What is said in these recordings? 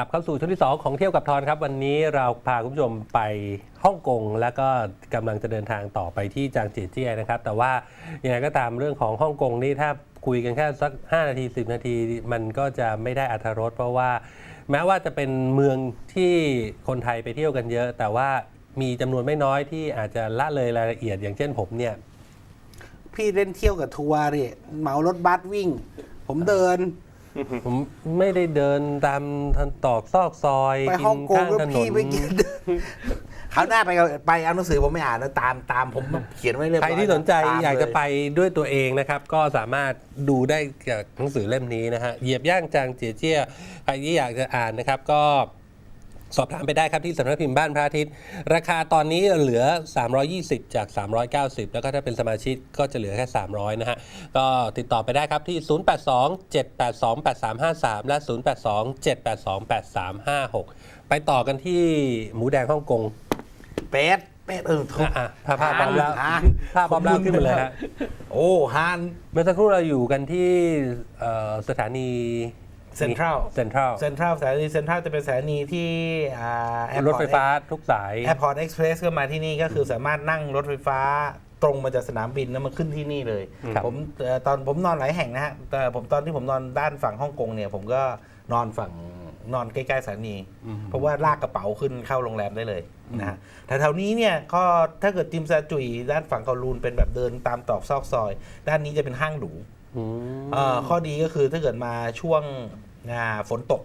กลับเข้าสู่ช่วงที่ 2 ของเที่ยวกับทอนครับ วันนี้เราพาคุณผู้ชมไปฮ่องกงแล้วก็กำลังจะเดินทางต่อไปที่จางเจียเจี้ยนะครับ แต่ว่ายังไงก็ตามเรื่องของฮ่องกงนี่ถ้าคุยกันแค่สัก 5 นาที 10 นาที มันก็จะไม่ได้อัธรสเพราะว่า แม้ว่าจะเป็นเมืองที่คนไทยไปเที่ยวกันเยอะ แต่ว่ามีจำนวนไม่น้อยที่อาจจะละเลยรายละเอียด อย่างเช่นผมเนี่ยพี่เล่นเที่ยวกับทัวร์เนี่ยเหมารถบัสวิ่ง ผมเดิน ผมไม่ได้เดินตามตอกซอกซอยไปกิฮ่องกงข้างแล้วถนพี่นไปกินเขาวหน้าไปไปเอาหนังสือผมไม่อ่านนะตามตามผมเขียนไว้เรียบใคร้รอยที่สนใจตมอยากจะเลไปด้วยตัวเองนะครับ ก็สามารถดูได้จากหนังสือเล่มนี้นะฮะเหยียบย่างจางเจียเจี้ยใครที่อยากจะอ่านนะครับก็ สอบถามไปได้ครับที่สำนักพิมพ์บ้านพระอาทิตย์ ราคาตอนนี้เหลือ 320 จาก 390 แล้วก็ถ้าเป็นสมาชิกก็จะเหลือแค่ 300 นะฮะ ก็ติดต่อไปได้ครับที่ 082-782-8353 และ 082-782-8356 ไปต่อกันที่หมูแดงฮ่องกงเป็ดเป็ดเออโทษอะอะถ้าภาพพร้อมแล้วฮานภาพพร้อมแล้วขึ้นมาเลยฮะ โอ้ฮาน เมื่อสักครู่เราอยู่กันที่เอ่อสถานี Central เซ็นทรัลเซ็นทรัลสถานีเซ็นทรัลจะเป็นสถานีที่อ่า Airport รถไฟฟ้าทุกสายแอร์พอร์ตเอ็กซ์เพรสก็มาที่นี่ก็คือสามารถนั่งรถไฟฟ้าตรงมาจากสนามบินแล้วมาขึ้นที่นี่เลยครับผมเอ่อตอนผมนอนหลายแห่งนะฮะแต่ผมตอนที่ผมนอนด้านฝั่งฮ่องกงเนี่ย ผมก็นอนฝั่งนอนใกล้ๆสถานี เพราะว่าลากกระเป๋าขึ้นเข้าโรงแรมได้เลยนะฮะแต่แถวนี้เนี่ยก็ถ้าเกิดจิมซาจุยด้านฝั่งเกาลูนเป็นแบบเดินตามตอกซอกซอย ด้านนี้จะเป็นห้างหรูอืมเอ่อข้อดีก็คือถ้าเกิดมาช่วง อ่าฝนตก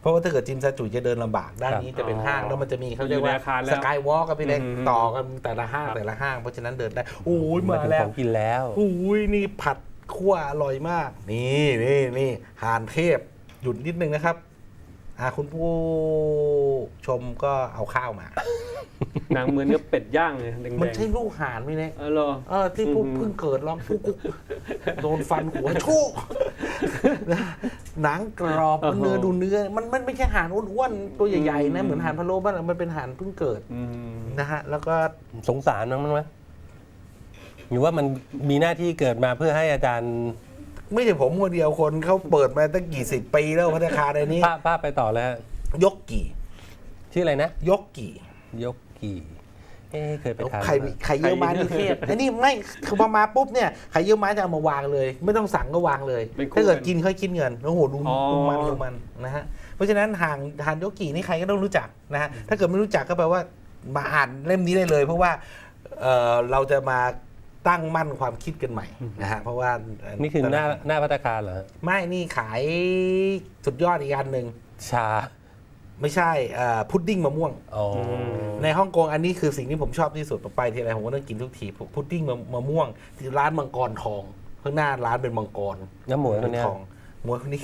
เพราะว่าถ้าเกิดจิมซาจุยจะเดินลำบากด้านนี้จะเป็นห้างอ๋อแล้วมันจะมีเขาเรียกว่าอยู่ในอาคารแล้วสกายวอล์กกับพี่เล็กอืม ต่อกันแต่ละห้างครับแต่ละห้างเพราะฉะนั้นเดินได้โอ้ยมาถึงแล้ขว องกินแล้วโอ้ยนี่ผัดคั่วอร่อยมาก นี่นี่นี่หานเทพหยุดนิดนึงนะครับ อ่าคุณผู้ชมก็เอาข้าวมา หนังเหมือนเนื้อเป็ดย่างเลยแดงๆมันใช่ลูกหานพี่เล็กเออเหรอ เออที่ปุ๊บอืม เพิ่งเกิดร้องกุ๊กกุ๊กโดนฟันหัวโชกหนังกรอบมันเนื้อดูเนื้อ มันมันไม่ใช่ห่านอ้วนๆตัวใหญ่ๆนะเหมือนห่านพะโล้บ้านเรามันเป็นห่านเพิ่งเกิดอืมนะฮะแล้วก็สงสารมั้งไหมหรือว่ามันมีหน้าที่เกิดมาเพื่อให้อาจารย์ ไม่ใช่ผมคนเดียวคนเขาเปิดมาตั้งกี่สิบปีแล้วพัฒนาคารในนี้ภาพภาพไปต่อเลยฮะยกกี่ ชื่ออะไรนะ ยกกี่ยกกี่ เอ๊ะเคยไปทานไข่ไข่เยี่ยวม้านี่เทพอันนี้ไม่คือพอมาปุ๊บเนี่ยไข่เยี่ยวม้าจะเอามาวางเลย ไม่ต้องสั่งก็วางเลยเป็นคู่ถ้าเกิดกันกินค่อยคิดเงินโอ้โหดูอ๋อ ดูมันดูมันนะฮะเพราะฉะนั้นห่างหานยกกี่นี่ใครก็ต้องรู้จักนะฮะถ้าเกิดไม่รู้จักก็แปลว่ามาอ่านเล่มนี้ได้เลย เพราะว่าเอ่อเราจะมา ตั้งมั่นความคิดกันใหม่นะฮะเพราะว่านี่นี่คือหน้าหน้าพัตตาคารเหรอฮะไม่นี่ขายสุดยอดอีกอันหนึ่งชา ไม่ใช่เอ่อพุดดิ้งมะม่วงอ๋อในฮ่องกงอันนี้คือสิ่งที่ผมชอบที่สุดไปทีไรผมก็ต้องกินทุกทีพุดดิ้งมะมะม่วงที่ร้านมังกรทองข้างหน้าร้านเป็นมังกรน้ำหมวยคนเนี้ยทองหมวยคนนี้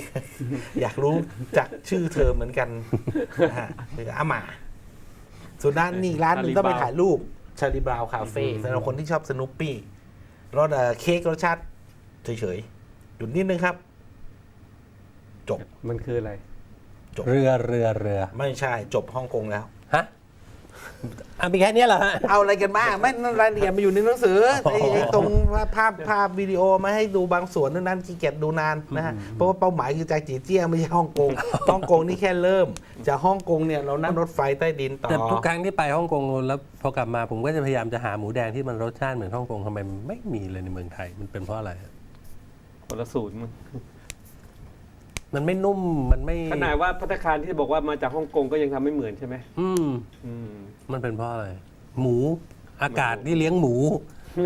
อยากรู้จักชื่อเธอเหมือนกันนะฮะคืออาหมาส่วนด้านนี้ร้านหนึงต้องไปถ่ายรูป ชาลีบราวคาเฟ่สำหรับคนที่ชอบสนุปปี้รสเอ่อเค้กรสชาติเฉยๆหยุดนิดนึงครับ จบ มันคืออะไรเรือเรือเรือ ไม่ใช่จบฮ่องกงแล้ว ฮะ อะมีแค่เนี้ยเหรอฮะ เอาอะไรกันบ้างไม่นั่นรายละเอียดมาอยู่ในหนังสือไอ้ไอ้ตรงภาพภาพวิดีโอมาให้ดูบางส่วนนั่นนั้นขี้เกียจดูนานนะฮะเพราะว่าเป้าหมายคือจากจีเจี้ยไม่ใช่ฮ่องกงฮ่องกงนี่แค่เริ่ม จากฮ่องกงเนี่ยเรานั่งรถไฟใต้ดินต่อ แต่ทุกครั้งที่ไปฮ่องกงแล้วพอกลับมาผมก็จะพยายามจะหาหมูแดงที่มันรสชาติเหมือนฮ่องกงทำไมมันไม่มีเลยในเมืองไทยมันเป็นเพราะอะไรฮะ คนละสูตรมั้ง มันไม่นุ่มมันไม่ขนาดว่าพัตตาคารที่บอกว่ามาจากฮ่องกงก็ยังทำไม่เหมือนใช่ไหมอืม อืม มันเป็นเพราะอะไร หมูอากาศที่เลี้ยงหมู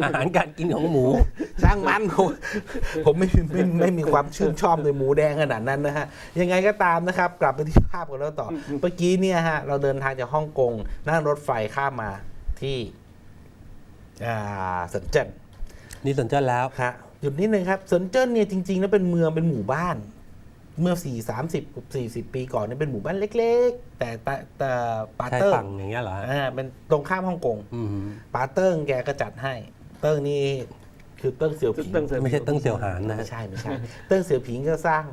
อาหารการกินของหมู ช่างมันผมผมไม่ไม่ไม่ไม่มีความชื่นชอบในหมูแดงขนาดนั้นนะฮะ ยังไงก็ตามนะครับ กลับไปที่ภาพกันแล้วต่อ เมื่อกี้เนี่ยฮะ เราเดินทางจากฮ่องกงนั่งรถไฟข้ามมาที่ อ่าเซินเจิ้นนี่สนใจแล้ว ฮะหยุดนิดนึงครับเซินเจิ้นเนี่ยจริงๆแล้วเป็นเมืองเป็นหมู่บ้าน เมื่อ 4 30กับ 40 ปีก่อนเนี่ยเป็นหมู่บ้านเล็ก ๆ แต่แต่แต่ปาชายเติ้งฝั่งอย่างเงี้ยเหรอฮะอ่าเป็นตรงข้ามฮ่องกงอืมปาเติ้งแกก็จัดให้ เติ้งนี่คือเติ้งเสี่ยวผิงเติ้งเสี่ยวไม่ใช่เตั้งเสี่ยวหานนะไม่ฮะใช่ไม่ใช่ เติ้งเสี่ยวผิงก็สร้าง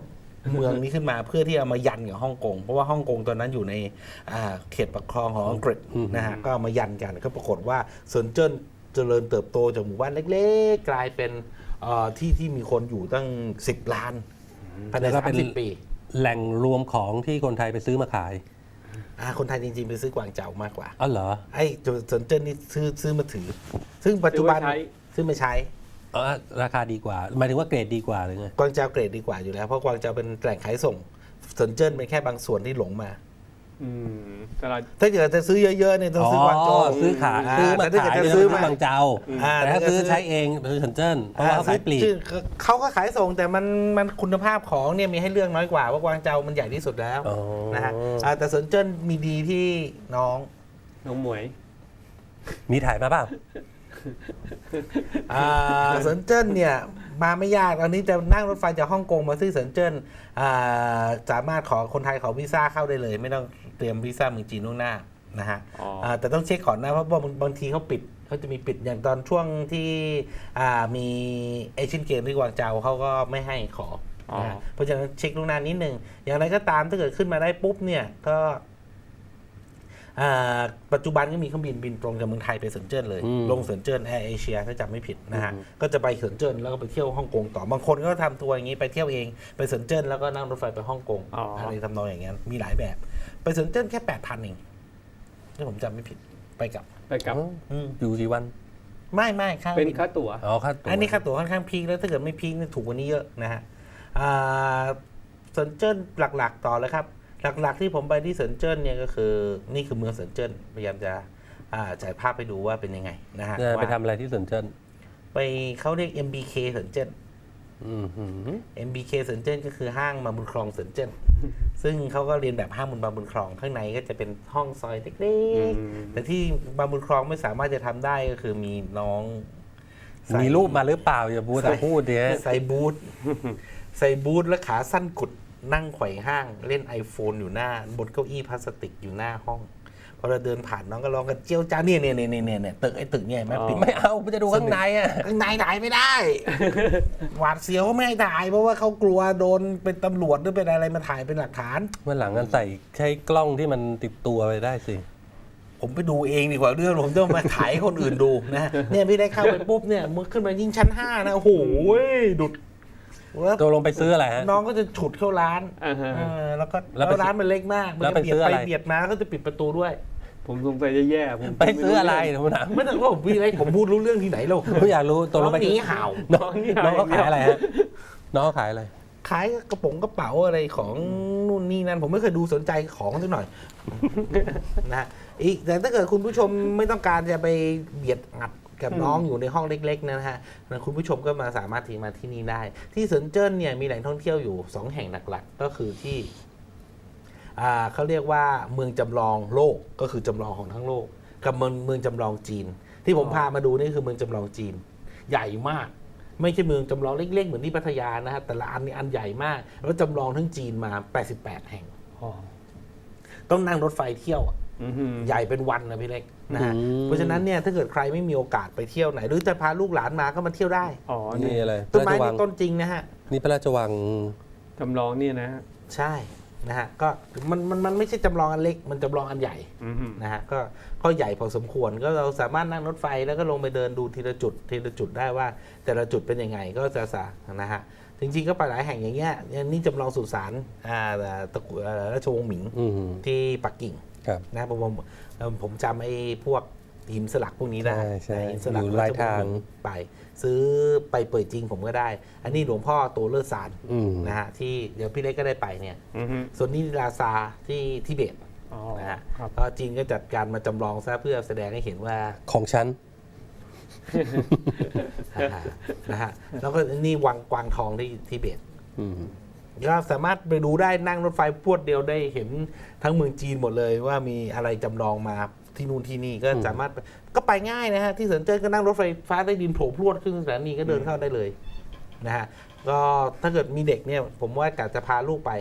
เมืองนี้ขึ้นมาเพื่อที่จะมายันกับฮ่องกง เพราะว่าฮ่องกงตอนนั้นอยู่ในอ่าเขตปกครองของอังกฤษนะฮะก็เอามายันกันก็ปรากฏว่าเซินเจิ้นเจริญเติบโตจากหมู่บ้านเล็กๆ กลายเป็นเอ่อที่ที่มีคนอยู่ตั้ง 10 ล้าน ภายในแล้วก็เป็น30ปีแหล่งรวมของที่คนไทยไปซื้อมาขายอ่าคนไทยจริงๆ ไปซื้อกวางเจามากกว่า อ๋อเหรอไอ้สนเจิ้นนี่ซื้อซื้อมาถือ ซึ่งปัจจุบันซื้อมาใช้ ซื้อมาใช้ อ๋อราคาดีกว่าหมายถึงว่าเกรดดีกว่าหรือไง กวางเจาเกรดดีกว่าอยู่แล้ว เพราะกวางเจาเป็นแหล่งขายส่งสนเจิ้นเป็นแค่บางส่วนที่หลงมา อืมตลาด ถ้าเกิดจะซื้อเยอะๆเนี่ยต้องซื้อกวางโจวซื้อขายอ่าซื้อมาแต่ถ้าขายเกิดจะเนี่ยซื้อซื้อมาบางเจ้าอ่าแต่ถ้าถ้าเกิดซื้อซื้อใช้เองซื้อสัญเจิ้นเพราะว่าเขาไม่ปลีกชื่อเขาก็ขายส่งแต่มันมันคุณภาพของเนี่ยมีให้เลือกน้อยกว่าเพราะกวางเจามันใหญ่ที่สุดแล้วอ๋อ นะฮะอ่าแต่สนเจิ้นมีดีที่น้องน้องหมวย มีถ่ายมาเปล่า อ่าเซินเจิ้นเนี่ยมาไม่ยากตอนนี้จะนั่งรถไฟจากฮ่องกงมาซื้อเซินเจิ้นอ่าสามารถขอคนไทยขอวีซ่าเข้าได้เลย ไม่ต้อง เตรียมวีซ่าเมืองจีนล่วงหน้านะฮะอ๋ออ่าแต่ต้องเช็คก่อนนะเพราะว่าบางบางทีเขาปิดเขาจะมีปิดอย่างตอนช่วงที่อ่ามีเอเชียนเกมที่กวางเจาเขาก็ไม่ให้ขอนะฮะเพราะฉะนั้นเช็คล่วงหน้านิดนึงอย่างไรก็ตามถ้าเกิดขึ้นมาได้ปุ๊บเนี่ยก็อ่าปัจจุบันก็มีเครื่องบินบินตรงจากเมืองไทยไปเซินเจิ้นเลย อืมลงเซินเจิ้นแอร์เอเชียถ้าจำไม่ผิดนะฮะอืม ก็จะไปเซินเจิ้นแล้วก็ไปเที่ยวฮ่องกงต่อบางคนก็ทำทัวร์อย่างนี้ไปเที่ยวเองไปเซินเจิ้นแล้วก็นั่งรถไฟไปฮ่องกง อ๋ออ อะไรทำนองอย่างนั้นมีหลายแบบ ไปเซินเจิ้นแค่แปดพันเองถ้าผมจำไม่ผิดไปกับไปกับอ๋ออืมอยู่กี่วัน ไม่ไม่ค่าเป็นบิค่าตั๋ว อ๋อค่าตั๋วอันนี้ค่าตั๋วค่อนข้างพีคแล้วถ้าเกิดไม่พีคเนี่ยถูกกว่านี้เยอะนะฮะอ่าเซินเจิ้นหลักๆต่อเลยครับ หลักๆที่ผมไปที่เซินเจิ้นเนี่ยก็คือนี่คือเมืองเซินเจิ้นพยายามจะอ่าจ่ายภาพไปดูว่าเป็นยังไงนะฮะเนี่ยไปว่าทำอะไรที่สัญเจิ้นไปเขาเรียก MBK เซินเจิ้นอืมหือ MBK เซินเจิ้นก็คือห้างมาบุญครองเซินเจิ้นซึ่งเขาก็เรียนแบบห้างบนบางบุญครองข้างในก็จะเป็นห้องซอยเล็กอืมๆแต่ที่บางบุญครองไม่สามารถจะทำได้ก็คือมีน้องใส่มีรูปมาหรือเปล่าอย่าพูดแต่พูดเดี๋ยวใส่บูทใส่บูทแล้วขาสั้นกุดนั่งไขว่ห้าง เล่น iPhone อยู่หน้า บนเก้าอี้พลาสติกอยู่หน้าห้อง พอเราเดินผ่านน้องก็ร้องกันเจียวจ้าเนี่ยเนี่ยเนี่ยเนี่ยเนี่ยตึกไอ้ตึกเนี่ยเห็นไหมอ๋อ ปิดไม่เอาไม่จะดูข้างในอะข้างในถ่ายไม่ได้ หวาดเสียวก็ไม่ให้ถ่าย เพราะว่าเขากลัวโดนเป็นตำรวจหรือเป็นอะไรมาถ่ายเป็นหลักฐานเมื่อหลังกันใส่ใช้กล้องที่มันติดตัวไปได้สิ ผมไปดูเองดีกว่าเรื่องผมต้องมาถ่ายให้คนอื่นดูนะฮะเนี่ยพี่ได้เข้าไปปุ๊บเนี่ยมึงขึ้นมายิงชั้นห้านะโอ้โหดุด แล้วตัวลงไปซื้ออะไรฮะ น้องก็จะฉุดเข้าร้านอ่าฮะ เออแล้วก็แล้วแล้วไปร้านมันเล็กมากมันแล้วจะไปเบียซื้ดอไปอะไรเบียดมาก็จะปิดประตูด้วย ผมสงสัยแย่ๆผมไปซื้ออะไรม่ผมถามไม่ต้องว่าผมพี่อะไรผมพูดรู้เรื่องที่ไหนหรอกผมอยากรู้ตัวลงไปน้องหนีเห่า น้องน้องเขาขายอะไรฮะน้องเขาขายอะไร ขายกระป๋องกระเป๋าอะไรของนู่นนี่นั่นผมไม่เคยดูสนใจของสักหน่อย นะฮะอีกแต่ถ้าเกิดคุณผู้ชมไม่ต้องการจะไปเบียดอัด กับน้องอยู่ในห้องเล็ก ๆ นะฮะนะคุณผู้ชมก็มาสามารถที่มาที่นี่ได้ ที่เซินเจิ้นเนี่ยมีแหล่งท่องเที่ยวอยู่สองแห่งหลักๆ ก็คือที่อ่าเขาเรียกว่าเมืองจำลองโลกก็คือจำลองของทั้งโลก กับเมืองเมืองจำลองจีน ที่ผมพามาดูนี่คือเมืองจำลองจีน ใหญ่มากไม่ใช่เมืองจำลองเล็กๆ เหมือนที่พัทยานะฮะแต่ละอันนี่อันใหญ่มาก แล้วจำลองทั้งจีนมา 88 แห่งอ๋อต้องนั่งรถไฟเที่ยวอะอือหือ ใหญ่เป็นวันนะพี่เล็กนะฮะอืมเพราะฉะนั้นเนี่ยถ้าเกิดใครไม่มีโอกาสไปเที่ยวไหน หรือจะพาลูกหลานมาก็มาเที่ยวได้อ๋อนี่นี่อะไรพต้นระไม้ราชวันี่งต้นจริงนะฮะนี่พระราชวังจำลองเนี่ยนะฮะใช่นะฮะก็มันมันมันไม่ใช่จำลองอันเล็กมันจำลองอันใหญ่อือหือนะฮะก็ก็ใหญ่พอสมควรก็เราสามารถนั่งรถไฟแล้วก็ลงไปเดินดูทีละจุดทีละจุดได้ว่า แต่ละจุดเป็นยังไงก็จะสานะฮะจริงๆก็ไปหลายแห่งอย่างเงี้ยนี่จำลองสุสานอ่าตะกุอ่าราชวงศ์หมิงอืมที่ปักกิ่ง ครับนะผมผมเอิ่มผมจำไอ้พวกหินสลักพวกนี้ได้ใช่ใช่หินสลักอยู่ลายทางไป ซื้อไปเปิดจริงผมก็ได้ อันนี้หลวงพ่อโตเลอร์ซานอืมนะฮะที่เดี๋ยวพี่เล็กก็ได้ไปเนี่ยอือหือส่วนนี้ลาซาที่ทิเบตอ๋อนะฮะครับก็จีนก็จัดการมาจำลองซะเพื่อแสดงให้เห็นว่าของฉันนะฮะแล้วก็นี่วังกวางทองที่ทิเบตอืม ก็สามารถไปดูได้นั่งรถไฟพวดเดียวได้เห็นทั้งเมืองจีนหมดเลยว่ามีอะไรจำลองมาที่นู่นที่นี่ก็สามารถก็ไปง่ายนะฮะที่เซินเจิ้นก็นั่งรถไฟฟ้าใต้ดินโผล่พรวดขึ้นสถานีก็เดินเข้าได้เลยนะฮะก็ถ้าเกิดมีเด็กเนี่ยผมว่ากะจะพาลูกไป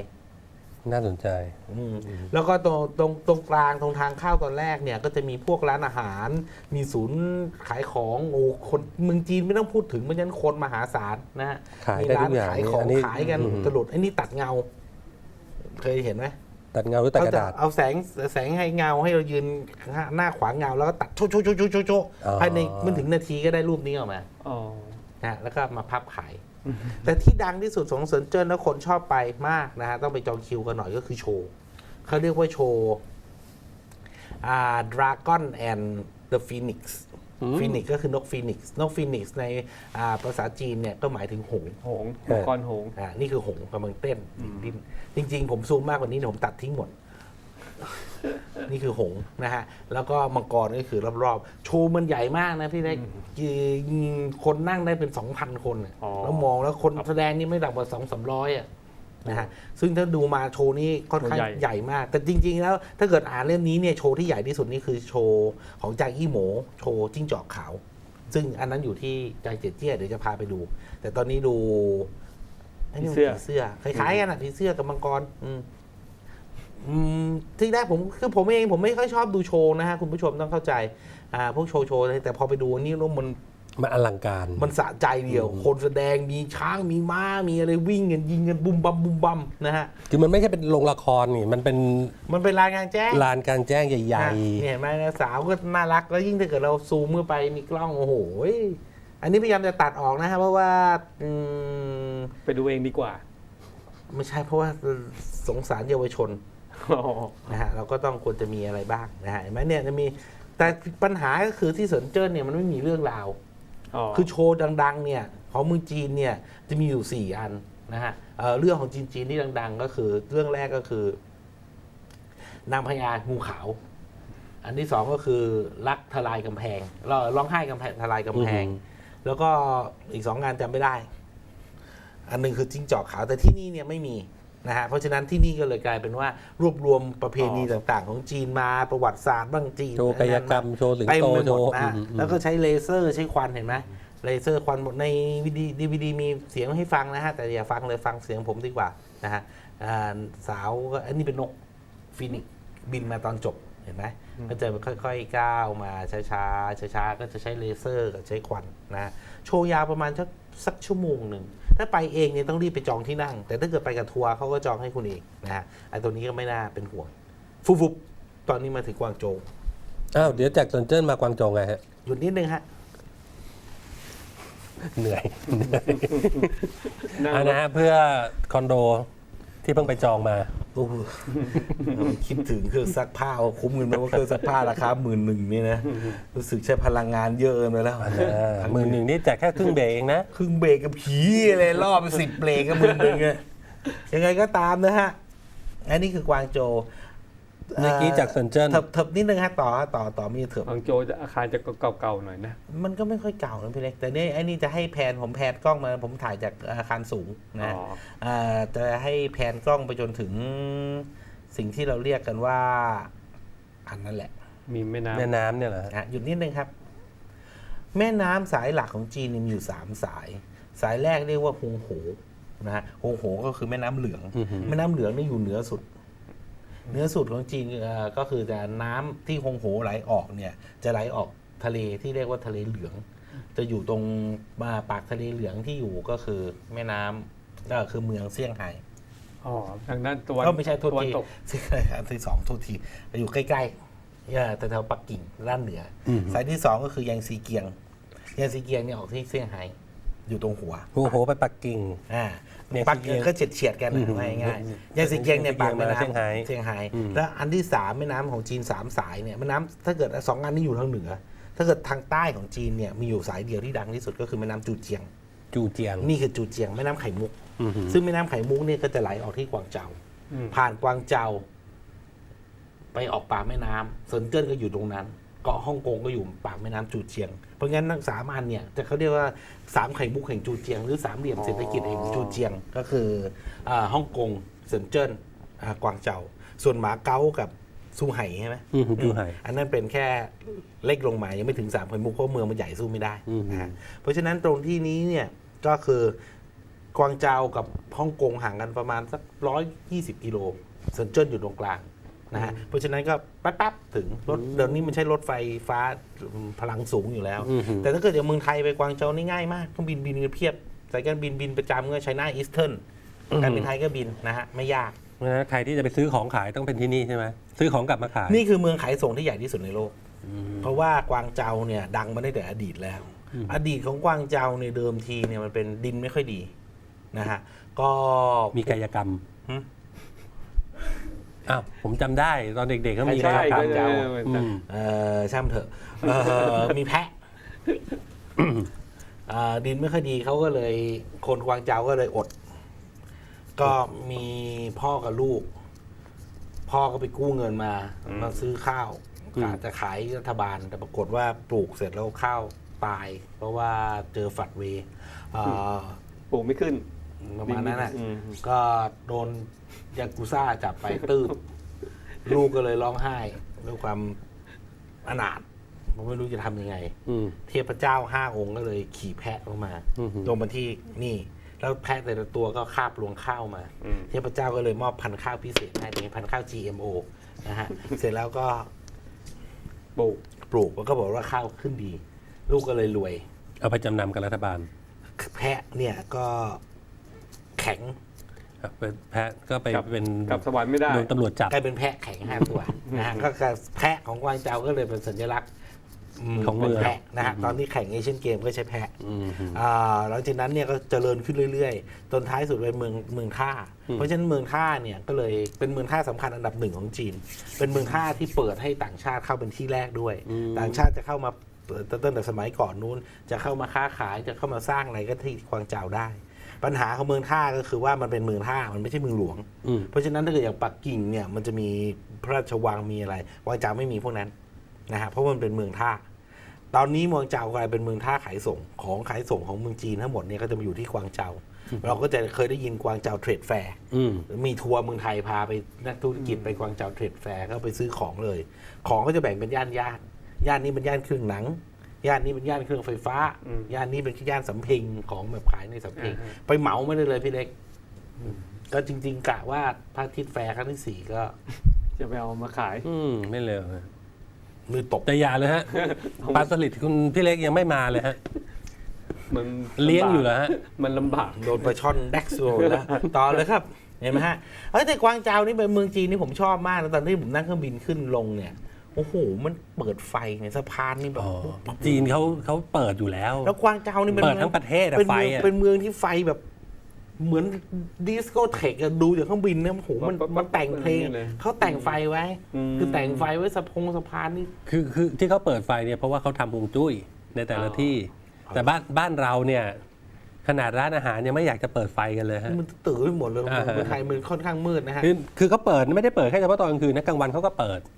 น่าสนใจ อืมแล้วก็ตรงตรงตรงกลางตรงทางเข้าตอนแรกเนี่ย ก็จะมีพวกร้านอาหาร มีศูนย์ขายของโอ้คนเมืองจีนไม่ต้องพูดถึงเพราะฉะนั้นคนมหาศาลนะฮะขายมีได้ร้าทุนกอย่างขายของอันนี้ขายกันอืม ตลุดไอ้นี่ตัดเงา เคยเห็นไหมตัดเงาหรือตัดเขากระจะดาษ เอาแสงแสงให้เงาให้เรายืนหน้าขวางเงาแล้วก็ตัดโชว์โชว์โชว์โชว์โชว์อ๋อ ภายในไม่ถึงนาทีก็ได้รูปนี้ออกมา อ๋อ นะแล้วก็มาพับขาย แต่ที่ดังที่สุดของเซินเจิ้นแล้วคนชอบไปมากนะฮะต้องไปจองคิวกันหน่อยก็คือโชว์เขาเรียกว่าโชว์อ่า Dragon and the Phoenix อืมฟีนิกก็คือนกฟีนิกซ์นกฟีนิกซ์ในอ่าภาษาจีนเนี่ยก็หมายถึงหงส์หงส์เออมังกรหงส์อ่านี่คือหงส์กำลังเต้นดิ้นจริง ๆ ผมซูมมากกว่านี้เดี๋ยวผมตัดทิ้งหมด นี่คือหงส์นะฮะ แล้วก็มังกรก็คือรอบๆ โชว์มันใหญ่มากนะพี่เล็กคนนั่งได้เป็นสองพันคนน่ะอ๋อ แล้วมองแล้วคนแสดงนี่ไม่ต่ำกว่าสองสามร้อยอะนะฮะ ซึ่งถ้าดูมาโชว์นี้ค่อนข้างโชว์ใหญ่ ใหญ่มาก แต่จริง ๆ แล้วถ้าเกิดอ่านเล่มนี้เนี่ยโชว์ที่ใหญ่ที่สุดนี่คือโชว์ของจางอี้โหมโชว์จิ้งจอกขาว ซึ่งอันนั้นอยู่ที่ใจเจ็ดเจี้ยเดี๋ยวจะพาไปดู แต่ตอนนี้ดูไอ้นี่มันผีเสื้อผีเสื้อคล้ายๆกันอะผีเสื้อกับมังกรอืมอืม ที่แรกผมคือผมเองผมไม่ค่อยชอบดูโชว์นะฮะคุณผู้ชมต้องเข้าใจอ่าพวกโชว์โชว์อะไรแต่พอไปดูอันนี่แล้วมันมันอลังการ มันสะใจเดียว คนแสดงมีช้างมีม้ามีอะไรวิ่งกันยิงกันบุมบัมบุมบัมนะฮะ คือมันไม่ใช่เป็นโรงละครนี่มันเป็น มันเป็นลานกลางแจ้งลานกลางแจ้งใหญ่อะเนี่ยเห็นไหมนะสาวก็น่ารักแล้วยิ่งถ้าเกิดเราซูมเข้าไปมีกล้องโอ้โหยอันนี้พยายามจะตัดออกนะฮะเพราะว่าอืมไปดูเองดีกว่า ไม่ใช่เพราะว่าสงสารเยาวชนอ๋อ นะฮะเราก็ต้องควรจะมีอะไรบ้างนะฮะเห็นไหมเนี่ยจะมีแต่ปัญหาก็คือที่เซินเจิ้นเนี่ยมันไม่มีเรื่องราวอ๋อคือโชว์ดังๆเนี่ยของเมืองจีนเนี่ยจะมีอยู่ 4 อันนะฮะเอ่อเรื่องของจีนๆที่ดัง ๆ ก็คือเรื่องแรกก็คือนางพญางูขาว อันที่สองก็คือรักทลายกำแพงเราร้องไห้กำแพงทลายกำแพง แล้วก็อีกสองงานจำไม่ได้ อันหนึงคือจิ้งจอกขาวแต่ที่นี่เนี่ยไม่มี นะฮะเพราะฉะนั้นที่นี่ก็เลยกลายเป็นว่ารวบรวมประเพณีต่างๆ ของจีนมาประวัติศาสตร์บ้างจีนๆโชว์กายกรรมโชว์สิงเต็มโตไปโชหมดว์นะฮะอืมๆแล้วก็ใช้เลเซอร์ใช้ควันเห็นไหมเลเซอร์ควันหมดในวีดีดีวีดีมีเสียงให้ฟังนะฮะแต่อย่าฟังเลยฟังเสียงผมดีกว่านะฮะอ่าสาวก็อันนี้เป็นนกฟินิกซ์บินมาตอนจบเห็นไหมก็จะค่อยๆก้าวมาช้าๆช้าๆก็จะใช้เลเซอร์กับใช้ควันนะฮะโชว์ยาวประมาณสัก สักชั่วโมงหนึ่ง ถ้าไปเองเนี่ยต้องรีบไปจองที่นั่ง แต่ถ้าเกิดไปกับทัวร์เขาก็จองให้คุณเองนะฮะไอ้ตัวนี้ก็ไม่น่าเป็นห่วงฟุบๆตอนนี้มาถึงกวางโจวอ้าวเดี๋ยวจากเซินเจิ้นมากวางโจวไงฮะ หยุดนิดนึงฮะ เหนื่อยนั่งอันรนะถฮะเพื่อคอนโดที่เพิ่งไปจองมา โอ้โหคิดถึงเครื่องซักผ้าว่าคุ้มเงินไหมว่าเครื่องซักผ้าราคาหมื่นหนึ่งนี่นะรู้สึกใช้พลังงานเยอะเกินไปแล้ว หมื่นหนึ่งนี่แจกแค่ครึ่งเบรกเองนะครึ่งเบรกกับผีเลยรอบสิบเบรกกับหมื่นหนึ่งอะยังไงก็ตามนะฮะอันนี้คือกวางโจว เมื่อกี้จากเซินเจิ้นเถิบเถิบนิดนึงฮะต่อฮะต่อต่อมีเถิบบางโจจะอาคารจะเก่าๆหน่อยนะ มันก็ไม่ค่อยเก่านะพี่เล็ก แต่เนี่ยไอ้นี่จะให้แพนผมแพนกล้องมา ผมถ่ายจากอาคารสูงอ๋นะออ่าจะให้แพนกล้องไปจนถึงสิ่งที่เราเรียกกันว่า อันนั้นแหละ มีแม่น้ำแม่น้ำเนี่ยเหรอฮะนะหยุดนิดนึงครับ แม่น้ำสายหลักของจีนเนี่ยมีอยู่สามสาย สายแรกเรียกว่าฮงโหนะฮะฮงโหก็คือแม่น้ำเหลืองอือหือแม่น้ำเหลืองนี่อยู่เหนือสุด เหนือสุดของจีนเอ่อก็คือจะน้ำที่ฮงโหไหลออกเนี่ยจะไหลออกทะเลที่เรียกว่าทะเลเหลือง จะอยู่ตรงมาปากทะเลเหลืองที่อยู่ก็คือแม่น้ำก็คือเมืองเซี่ยงไฮ้อ๋อทางด้านตะวันก็ไม่ใช่โทษตะวันทีตกเซี่ยงไฮ้อันที่สองโทษทีอยู่ใกล้ๆเนี่ยแถวๆปักกิ่งด้านเหนืออมสายที่สองก็คือยังซีเกียงยังซีเกียงเนี่ยออกที่เซี่ยงไฮ้อยู่ตรงหัวโอ้โหไปปักกิ่งอ่า เนี่ยปักซีเกีกิ่ยงงก็เฉียดเฉียดๆกันอืมนะง่ายอืมๆยังซีเกียงเนี่ยปากแม่น้ำเซี่ยงไฮ้เซี่ยงไฮ้อืมแล้วอันที่สามแม่น้ำของจีนสามสายเนี่ยแม่น้ำถ้าเกิดสองอันนี้อยู่ทางเหนือ ถ้าเกิดทางใต้ของจีนเนี่ยมีอยู่สายเดียวที่ดังที่สุดก็คือแม่น้ำจูเจียง จูเจียง นี่คือจูเจียงแม่น้ำไข่มุกอือหือซึ่งแม่น้ำไข่มุกเนี่ยก็จะไหลออกที่กวางเจาอืมผ่านกวางเจาไปออกปากแม่น้ำเซินเจิ้นก็อยู่ตรงนั้น เกาะฮ่องกงก็อยู่ปากแม่น้ำจูเจียง เพราะงั้นทั้งสามอันเนี่ยจะเขาเรียกว่าสามไข่มุกแห่งจูเจียง หรือสามเหลี่ยมเศรษฐกิจแห่งจูเจียง ก็คืออ่าฮ่องกงเซินเจิ้นอ่ากวางเจาส่วนหมาเก๊ากับซูไห่ใช่ไหมอือหือจูไห่อันนั้นเป็นแค่เล็กลงมายังไม่ถึงสามไข่มุกเพราะเมืองมันใหญ่สู้ไม่ได้อืมนะฮะเพราะฉะนั้นตรงที่นี้เนี่ยก็คือกวางเจากับฮ่องกงห่างกันประมาณสักร้อยยี่สิบกิโลเซินเจิ้นอยู่ตรงกลาง นะฮะเพราะฉะนั้นก็แป๊บๆถึงรถเดี๋ยวนี้มันใช้รถไฟฟ้าพลังสูงอยู่แล้วอือหือแต่ถ้าเกิดอย่างเมืองไทยไปกวางเจานี่ง่ายมากต้องบินบินกันเพียบสายการบินบินประจำก็ใช้หน้าอีสเทิร์นการบินไทยก็บินนะฮะไม่ยากเพราะฉะนั้นใครที่จะไปซื้อของขายต้องเป็นที่นี่ใช่ไหมซื้อของกลับมาขาย นี่คือเมืองขายส่งที่ใหญ่ที่สุดในโลกอืมเพราะว่ากวางเจาเนี่ยดังมาตั้งแต่อดีตแล้วอืมอดีตของกวางเจาในยเดิมทีเนี่ยมันเป็นดินไม่ค่อยดีนะฮะก็มีกายกรรมหึ อ้าวผมจำได้ตอนเด็กๆเขามีใช่กายกรรก็มจะอืม เออช่างเถอะเออมีแพะอ่าดินไม่ค่อยดีเขาก็เลยคนกวางเจาก็เลยอด ก็มีพ่อกับลูก พ่อก็ไปกู้เงินมา อืม มาซื้อข้าวอืม กะจะขายรัฐบาลแต่ปรากฏว่าปลูกเสร็จแล้วข้าวตาย เพราะว่าเจอฝัดเวย์อ่าปลูกไม่ขึ้น ประมาณนั้นแหละอืม ก็โดนยากุซ่าจับไปตื้บลูกก็เลยร้องไห้ด้วยความอนาถผมไม่รู้จะทำยังไง อืม เทพเจ้าห้าองค์ก็เลยขี่แพะลงมา อือหือ ลงมาที่นี่ แล้วแพะแต่ละตัวก็คาบรวงข้าวมา อืม เทพเจ้าก็เลยมอบพันธุ์ข้าวพิเศษให้เป็นพันธุ์ข้าว GMO นะฮะ เสร็จแล้วก็ปลูกปลูกแล้วก็บอกว่าข้าวขึ้นดี ลูกก็เลยรวย เอาไปจำนำกับรัฐบาล แพะเนี่ยก็แข็งครับเป็นแพะก็ไปกลับเป็นกลับสวรรค์ไม่ได้ โดนตำรวจจับกลายเป็นแพะแข็งห้าตัวนะฮะก็กลายแพะของกวางเจาก็เลยเป็นสัญลักษณ์ของเมืองแพะนะฮะตอนนี้แข่งเอเชียนเกมก็ใช้แพะ อืม อ่าหลังจากนั้นเนี่ยก็เจริญขึ้นเรื่อยๆจนท้ายสุดเป็นเมืองเมืองท่าอืมเพราะฉะนั้นเมืองท่าเนี่ยก็เลยเป็นเมืองท่าสำคัญอันดับหนึ่งของจีน เป็นเมืองท่าที่เปิดให้ต่างชาติเข้าเป็นที่แรกด้วยต่างชาติจะเข้ามาเปิดตั้งแต่สมัยก่อนนู้น จะเข้ามาค้าขายจะเข้ามาสร้างอะไรก็ที่กวางเจาได้ ปัญหาของเมืองท่าก็คือว่ามันเป็นเมืองท่ามันไม่ใช่เมืองหลวง อืม เพราะฉะนั้นถ้าเกิดอย่างปักกิ่งเนี่ยมันจะมีพระราชวังมีอะไรกวางเจาไม่มีพวกนั้นนะฮะเพราะว่ามันเป็นเมืองท่า ตอนนี้เมืองเจากลายเป็นเมืองท่าขายส่งของขายส่งของเมืองจีนทั้งหมดเนี่ยก็จะมาอยู่ที่กวางเจาเราก็จะเคยได้ยินกวางเจาเทรดแฟร์ อืม มีทัวร์เมืองไทยพาไปนักธุรกิจไปกวางเจาเทรดแฟร์ก็ไปซื้อของเลย ของก็จะแบ่งเป็นย่านย่านย่านนี้เป็นย่านเครื่องหนัง ย่านนี้เป็นย่านเครื่องไฟฟ้า อืมย่านนี้เป็นย่านสำเพ็งของแบบขายในสำเพ็งอ่าฮะ ไปเหมาไม่ได้เลยพี่เล็ก ก็จริง ๆกะว่าพระอาทิตย์แฟร์ครั้งที่สี่ก็จะไปเอามาขายอืมไม่เร็วฮะมือตบแต่อย่าเลยฮะปลาสลิดคุณพี่เล็กยังไม่มาเลยฮะ มันเลี้ยงอยู่เหรอฮะ มันลำบาก โดนปลาช่อนแดกโซแล้วต่อเลยครับ เห็นไหมฮะเอ้ยแต่กวางเจานี่เป็นเมืองจีนนี่ผมชอบมากนะตอนที่ผมนั่งเครื่องบินขึ้นลงเนี่ย โอ้โหมันเปิดไฟเนี่ยสะพานนี่แบบอ๋อจีนเขาเขาเปิดอยู่แล้ว แล้วกวางเจานี่เป็นเปิดมือทั้งประเทศอะเป็นไฟเมืองอะ เป็นเมืองที่ไฟแบบ เหมือนดิสโก้เทคอะดูจากเครื่องบินเนี่ยโอ้โหมันปั๊บปั๊บมันแต่งเพลงอย่างนี้เลย เขาแต่งไฟไว้อืมคือแต่งไฟไว้สะพงสะพานนี่ คือคือที่เขาเปิดไฟเนี่ยเพราะว่าเขาทำฮวงจุ้ยในแต่ละที่ แต่บ้านบ้านเราเนี่ย ขนาดร้านอาหารยังไม่อยากจะเปิดไฟกันเลยฮะ มันตื่นไปหมดเลยอ่าฮะ เมืองไทยมันค่อนข้างมืดนะฮะ คือคือเขาเปิดไม่ได้เปิดแค่เฉพาะตอนกลางคืนนะกลางวันเขาก็เปิดอืม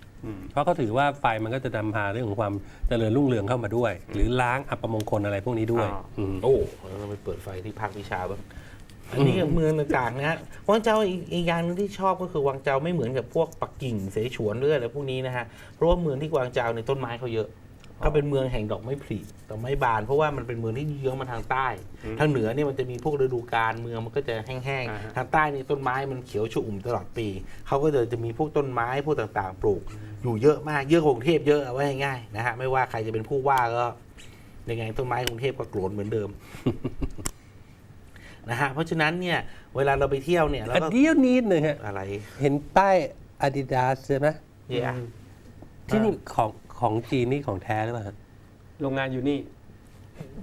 เพราะเขาถือว่าไฟมันก็จะนำพาเรื่องของความเจริญรุ่งเรืองเข้ามาด้วย หรือล้างอัปมงคลอะไรพวกนี้ด้วยอ่าอืม โอ้เราไปเปิดไฟที่ภาควิชาบ้างอันนี้ก็เมืองต่างๆนะฮะวังเจ้าอีกอีกอย่างหนึงที่ชอบก็คือวังเจ้าไม่เหมือนกับพวกปักกิ่งเสฉวนเรื่อยอะไรพวกนี้นะฮะเพราะว่าเมืองที่กวางเจาในต้นไม้เขาเยอะ ก็เป็นเมืองแห่งดอกไม้ผลิดอกไม้บาน เพราะว่ามันเป็นเมืองที่เยื้องมาทางใต้อืมทางเหนือเนี่ยมันจะมีพวกฤดูกาลเมืองมันก็จะแห้งอ่าฮะๆทางใต้นี่ต้นไม้มันเขียวชุ่มตลอดปี เขาก็จะจะมีพวกต้นไม้พวกต่างๆ ปลูก อยู่เยอะมากเยอะกว่ากรุงเทพเยอะเอาไว้ง่ายๆนะฮะไม่ว่าใครจะเป็นผู้ว่าก็ยังไงต้นไม้กรุงเทพก็โกรนเหมือนเดิมนะฮะเพราะฉะนั้นเนี่ยเวลาเราไปเที่ยวเนี่ยเราอันก็เดียวนิดหนึ่งฮะอะไร เห็นป้าย Adidas ใช่ไหมเย่ยที่นี่ของ ของจีนนี่ของแท้หรือเปล่าฮะโรงงานอยู่นี่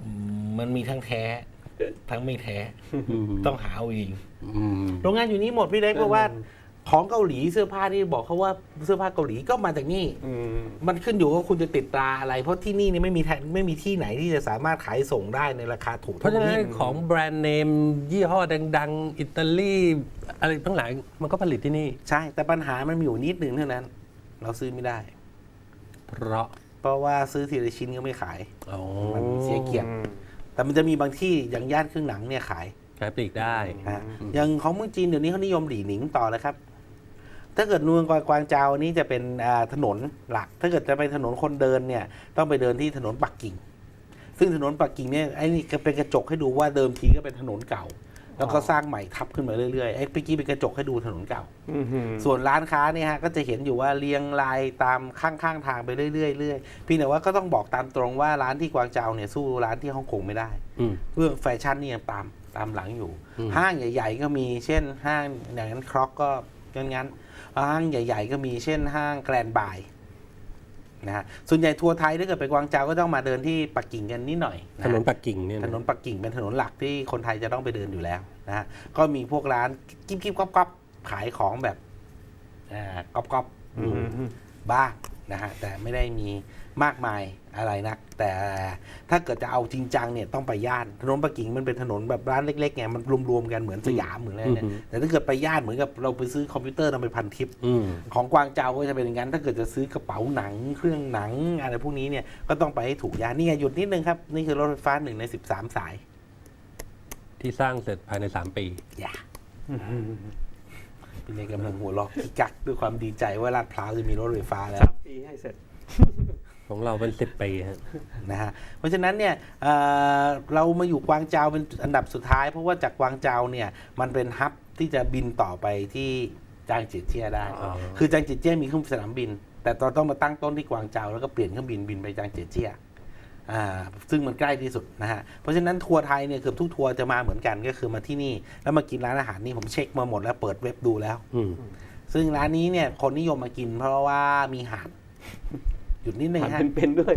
อืมมันมีทั้งแท้ ทั้งไม่แท้อืมต้องหาเอาเองอืมโรงงานอยู่นี่หมดพี่เล็กเพราะว่า ของเกาหลีเสื้อผ้าที่บอกเขาว่าเสื้อผ้าเกาหลีก็มาจากนี่ อืม มันขึ้นอยู่ว่าคุณจะติดตราอะไร เพราะที่นี่นี่ไม่มีแทไม่มีที่ไหนที่จะสามารถขายส่งได้ในราคาถูกเพราะฉะนั้นท่ของแบรนด์เนม ยี่ห้อดัง ๆ อิตาลีอะไรทั้งหลายมันก็ผลิตที่นี่ ใช่ แต่ปัญหามันมีอยู่นิดหนึ่งเท่านั้น เราซื้อไม่ได้ เพราะเพราะว่าซื้อทีละชิ้นก็ไม่ขาย อ๋อมันเสียเกียรติแต่มันจะมีบางที่อย่างย่านเครื่องหนังเนี่ยขายขายปลีกได้นะฮะอย่างของเมืองจีนเดี๋ยวนี้เขานิยมหลีหนิงต่อเลยครับ ถ้าเกิดเมืองกวางกวางเจานี่จะเป็นอ่าถนนหลัก ถ้าเกิดจะไปถนนคนเดินเนี่ย ต้องไปเดินที่ถนนปักกิ่ง ซึ่งถนนปักกิ่งเนี่ยไอ้นี่ก็เป็นกระจกให้ดูว่าเดิมทีก็เป็นถนนเก่า แล้วก็สร้างใหม่ทับขึ้นมาเรื่อยๆไอ้เมื่อกี้เป็นกระจกให้ดูถนนเก่าอืมอืมส่วนร้านค้าเนี่ยฮะก็จะเห็นอยู่ว่าเรียงรายตามข้างๆทางไปเรื่อยๆเรื่อยๆเพี่แต่ว่าก็ต้องบอกตามตรงว่าร้านที่กวางเจาเนี่ยสู้ร้านที่ฮ่องกงไม่ได้อืมเรื่องแฟชั่นนี่ยังตามตามหลังอยู่อืมห้างใหญ่ ๆ ก็มีเช่นห้างอย่างนั้นครอกก็งั้นงั้นๆห้างใหญ่ ๆ ก็มีเช่นห้างแกรนด์บาย นะฮะส่วนใหญ่ทัวร์ไทยถ้าเกิดไปกวางเจาก็ต้องมาเดินที่ปักกิ่งกันนิดหน่อยถนนปักกิ่งเนี่ยถนนปักกิ่งเป็นถนนหลักที่คนไทยจะต้องไปเดินอยู่แล้วนะฮะก็มีพวกร้านกิ๊บกิ๊บก๊อบก๊อบขายของแบบอ่าก๊อบก๊อบอืมบ้างนะฮะแต่ไม่ได้มี มากมายอะไรนัก แต่ถ้าเกิดจะเอาจริงจังเนี่ยต้องไปย่านถนนปักกิ่งมันเป็นถนนแบบร้านเล็กๆไงมันรวมๆกันเหมือนสยามเหมือนอะไรเนี่ยแต่ถ้าเกิดไปย่านเหมือนกับเราไปซื้อคอมพิวเตอร์เราไปพันทิปอืมของกวางเจาก็จะเป็นอย่างนั้นถ้าเกิดจะซื้อกระเป๋าหนัง เครื่องหนังอะไรพวกนี้เนี่ยก็ต้องไปให้ถูกย่านนี่ไงหยุดนิดนึงครับนี่คือรถไฟฟ้าหนึ่งใน 13 สาย ที่สร้างเสร็จภายใน3ปีอย่าพี่เล็กกำลังหัวเราะกิกกักด้วยความดีใจว่าลาดพร้าวจะมีรถไฟฟ้าแล้วสามปีให้เสร็จ ของเราเป็น 10 ปีฮะ นะฮะเพราะฉะนั้นเนี่ยเอ่อเรามาอยู่กวางเจาเป็นอันดับสุดท้าย เพราะว่าจากกวางเจาเนี่ยมันเป็นฮับที่จะบินต่อไปที่จางจิตเจียได้ อ๋อ คือจางจิตเจียมีเครื่องสนามบิน แต่ตอนต้องมาตั้งต้นที่กวางเจาแล้วก็เปลี่ยนเครื่องบินบินไปจางจิตเจียอ่าซึ่งมันใกล้ที่สุดนะฮะเพราะฉะนั้นทัวร์ไทยเนี่ยเกือบทุกทัวร์จะมาเหมือนกันก็คือมาที่นี่แล้วมากินร้านอาหารนี่ผมเช็คมาหมดแล้วเปิดเว็บดูแล้ว อืมซึ่งร้านนี้เนี่ยคนนิยมมากินเพราะว่ามีหาด หยุดนิดนึงหันฮะเป็นๆด้วย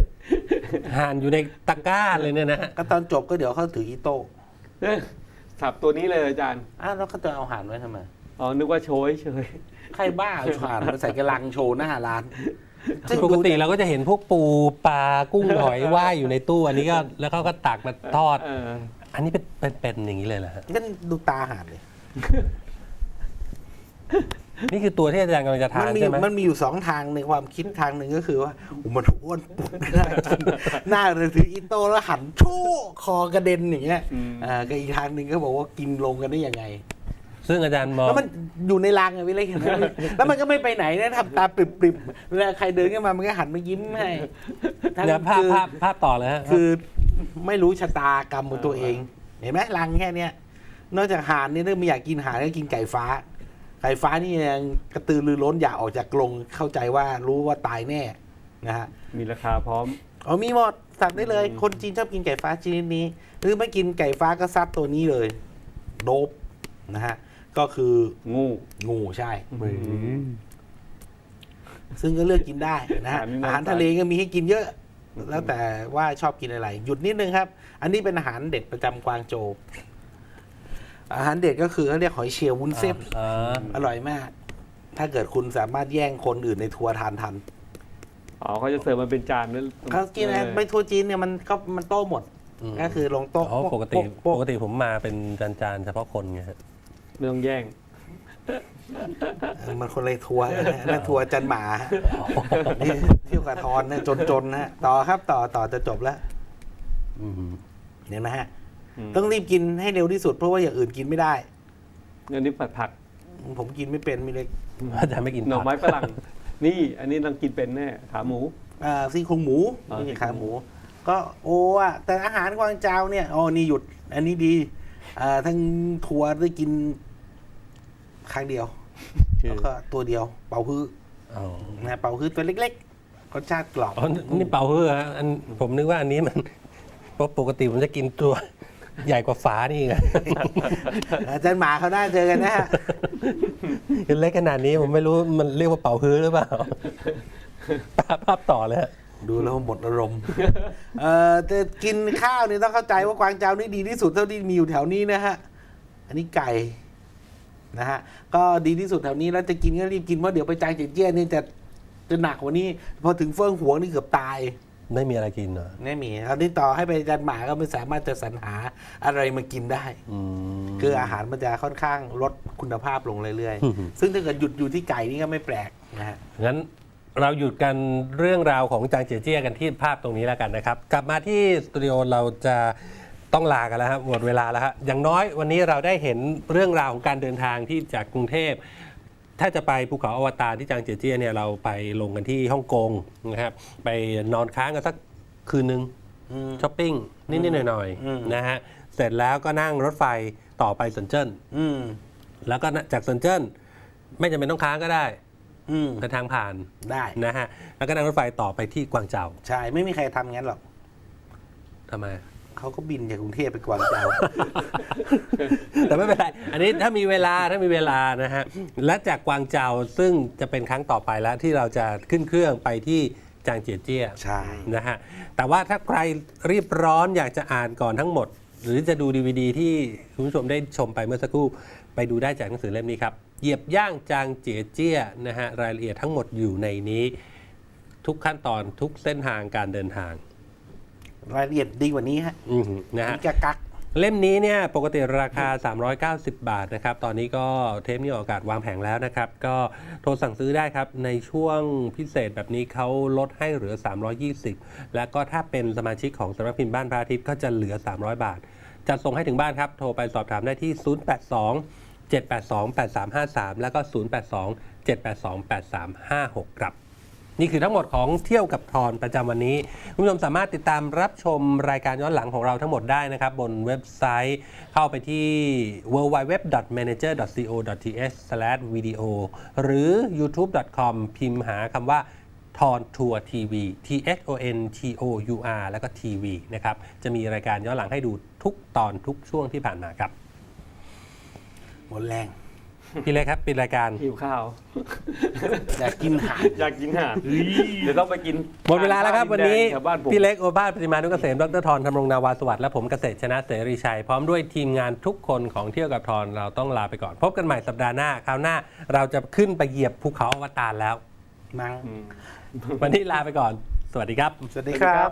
ห่านอยู่ในตะกร้าเลยเนี่ยนะฮะก็ตอนจบก็เดี๋ยวเขาถืออีโต้เอ้ยสับตัวนี้เลยอาจารย์อ้าวแล้วเขาจะเอาหานไว้ทำไมอ๋อนึกว่าโชยเฉยใครบ้าเอาหานมาใส่กระลังโชว์หน้าร้านซึ่งปกติดูเราก็จะเห็นพวกปูปลากุ้งหอยว่ายอยู่ในตู้อันนี้ก็แล้วเขาก็ตักมาทอด เอออันนี้เป็นเป็นเป็นอย่างนี้เลยเหรอฮะก็ดูตาหานเลย นี่คือตัวที่อาจารย์กำลังจะทามันนมีใช่ไหม มันมีอยู่สองทางในความคิดทางหนึ่งก็คือว่าโอ้มันอ้วนปุ๊บน่ากินหน้าเลยถืออีโต้แล้วหันโชว์คอกระเด็นอย่างเงี้ยอืม อ่าก็อีกทางหนึ่งก็บอกว่ากินลงกันได้ยังไง ซึ่งอาจารย์มอง แล้วมันอยู่ในรังอะพี่เล็กเห็นไหมแล้วมันก็ไม่ไปไหนนะทำตาปริบๆเวลาใครเดินเข้ามามันก็หันมายิ้มให้ทั้งเดี๋ยวภาพคือภาพภาพต่อเลยฮะคือไม่รู้ชะตากรรมของตัวเอง เห็นไหมรังแค่เนี้ยนอกจากห่านนี่ถ้าไม่อยากกินห่านก็กินไก่ฟ้า ไก่ฟ้านี่ยังกระตือรือร้นอยากออกจากกรงเข้าใจว่ารู้ว่าตายแน่นะฮะมีราคาพร้อมอ๋อมีหมดสั่งได้เลยอืมคนจีนชอบกินไก่ฟ้าชนิดนี้ หรือไม่กินไก่ฟ้าก็ซัดตัวนี้เลย โดบนะฮะก็คืองูงูใช่อืมซึ่งก็เลือกกินได้นะฮะอาหารมีมากอาหารทะเลก็มีให้กินเยอะ แล้วแต่ว่าชอบกินอะไร หยุดนิดนึงครับ อันนี้เป็นอาหารเด็ดประจำกวางโจว อาหารเด็ดก็คือเขาเรียกหอยเชลล์วุ้นเส้นอ่าอร่อยมาก ถ้าเกิดคุณสามารถแย่งคนอื่นในทัวร์ทานทันอ๋อเขาจะเสิร์ฟมาเป็นจานนั่นเขากินอะไรไปทัวร์จีนเนี่ยมันก็มันโต้หมด ก็คือลงโต๊ะอ๋อปกติโป๊ะปกติผมมาเป็นจานๆเฉพาะคนไงฮะไม่ต้องแย่ง เออมันคนเลยทัวร์นะฮะนั่นทัวร์จันหมาฮะนี่เที่ยวกับทอนนะจนๆนะฮะต่อครับต่อต่อจะจบแล้ว อืม เห็นไหมฮะอืม ต้องรีบกินให้เร็วที่สุดเพราะว่าอย่างอื่นกินไม่ได้อันนี้ผัดผักผมกินไม่เป็นมีเล็กอาจารย์ไม่กินหน่อผักไม้ฝรั่ง นี่ อันนี้ต้องกินเป็นแน่ขาหมูอ่าซี่โครงหมูอ๋อไม่ใช่ซี่โครงขาหมู ก็โอ้อะแต่อาหารกวางเจาเนี่ยอ๋อนี่หยุด อันนี้ดีอ่าทั้งทัวร์ได้กินครั้งเดียวคือแล้วก็ตัวเดียว เป่าฮื้ออ๋อนะเป่าฮื้อตัวเล็กๆรสชาติกรอบอ๋อนี่เป่าเพื่อฮะอันผมนึกว่าอันนี้มันเพราะปกติผมจะกินตัว ใหญ่กว่าฝานี่ไงอาจารย์หมาเขาหน้าเจอกันนะฮะคือเล็กขนาดนี้ผมไม่รู้มันเรียกว่าเป่าฮื้อหรือเปล่าภาพภาพต่อเลยฮะดูแล้วหมดอารมณ์เอ่อแต่กินข้าวเนี่ยต้องเข้าใจว่ากวางเจานี่ดีที่สุดเท่าที่มีอยู่แถวนี้นะฮะอันนี้ไก่นะฮะก็ดีที่สุดแถวนี้แล้วจะกินก็รีบกินเพราะเดี๋ยวไปจางเจียเจี้ยนี่จะจะหนักกว่านี้พอถึงเฟื่องหวงนี่เกือบตาย ไม่มีอะไรกินเหรอไม่มีคราวนี้ต่อให้ไปจันหมาก็ไม่สามารถจะสรรหาอะไรมากินได้ อืม คืออาหารมันจะค่อนข้างลดคุณภาพลงเรื่อยอืมๆซึ่งถ้าเกิดหยุดอยู่ที่ไก่นี่ก็ไม่แปลกนะฮะ งั้นเราหยุดกันเรื่องราวของจางเจียเจี้ยกันที่ภาพตรงนี้แล้วกันนะครับ กลับมาที่สตูดิโอเราจะต้องลากันแล้วครับหมดเวลาแล้วฮะอย่างน้อยวันนี้เราได้เห็นเรื่องราวของการเดินทางที่จากกรุงเทพ ถ้าจะไปภูเขาอวตารที่จางเจียเจี้ยเนี่ยเราไปลงกันที่ฮ่องกงนะครับไปนอนค้างกันสักคืนนึงอืมช้อปปิ้งนิดๆหน่อยอืมๆนะฮะเสร็จแล้วก็นั่งรถไฟต่อไปเซินเจิ้นอืมแล้วก็จากเซินเจิ้นไม่จำเป็นต้องค้างก็ได้อืมเดินทางผ่านได้นะฮะแล้วก็นั่งรถไฟต่อไปที่กวางเจาใช่ไม่มีใครทำงั้นหรอกทำไม เขาก็บินจากกรุงเทพไปกวางเจา แต่ไม่เป็นไร อันนี้ถ้ามีเวลาถ้ามีเวลานะฮะ และจากกวางเจาซึ่งจะเป็นครั้งต่อไปแล้วที่เราจะขึ้นเครื่องไปที่จางเจียเจี้ยใช่ นะฮะ แต่ว่าถ้าใครรีบร้อนอยากจะอ่านก่อนทั้งหมด หรือจะดูดีวดีที่คุณผู้ชมได้ชมไปเมื่อสักครู่ ไปดูได้จากหนังสือเล่มนี้ครับ เหยียบย่างจางเจียเจี้ยนะฮะรายละเอียดทั้งหมดอยู่ในนี้ ทุกขั้นตอนทุกเส้นทางการเดินทาง รายละเอียดดีกว่านี้ฮะอือหือนะฮะนี่กะกัก เล่มนี้เนี่ยปกติราคา 390 บาทนะครับ ตอนนี้ก็เทปนี้ออกอากาศวางแผงแล้วนะครับ ก็โทรสั่งซื้อได้ครับ ในช่วงพิเศษแบบนี้เขาลดให้เหลือ 320 แล้วก็ถ้าเป็นสมาชิกของสำนักพิมพ์บ้านพระอาทิตย์ก็จะเหลือ 300 บาท จะส่งให้ถึงบ้านครับ โทรไปสอบถามได้ที่ 082 782 8353 แล้วก็ 082 782 8356 ครับ นี่คือทั้งหมดของเที่ยวกับทอนประจำวันนี้ คุณผู้ชมสามารถติดตามรับชมรายการย้อนหลังของเราทั้งหมดได้นะครับ บนเว็บไซต์เข้าไปที่ www.manager.co.th/video หรือ youtube.com พิมพ์หาคำว่าทอนทัวร์ทีวี T H O N T O U R แล้วก็ทีวีนะครับ จะมีรายการย้อนหลังให้ดูทุกตอนทุกช่วงที่ผ่านมาครับ หมดแรง พี่เล็กครับปิดรายการ หิวข้าว อยากกินห่าน อยากกินห่านเดี๋ยวต้องไปกินหมดเวลาแล้วครับวันนี้แถวบ้านผม พี่เล็กโอภาสปฏิมานุกเกษมดรทรธำรงนาวาสวัสดิ์และผมเกษตรชนะเสรีชัย พร้อมด้วยทีมงานทุกคนของเที่ยวกับทรเราต้องลาไปก่อน พบกันใหม่สัปดาห์หน้าคราวหน้าเราจะขึ้นไปเหยียบภูเขาอวตารแล้ว มังวันนี้ลาไปก่อน สวัสดีครับ สวัสดีครับ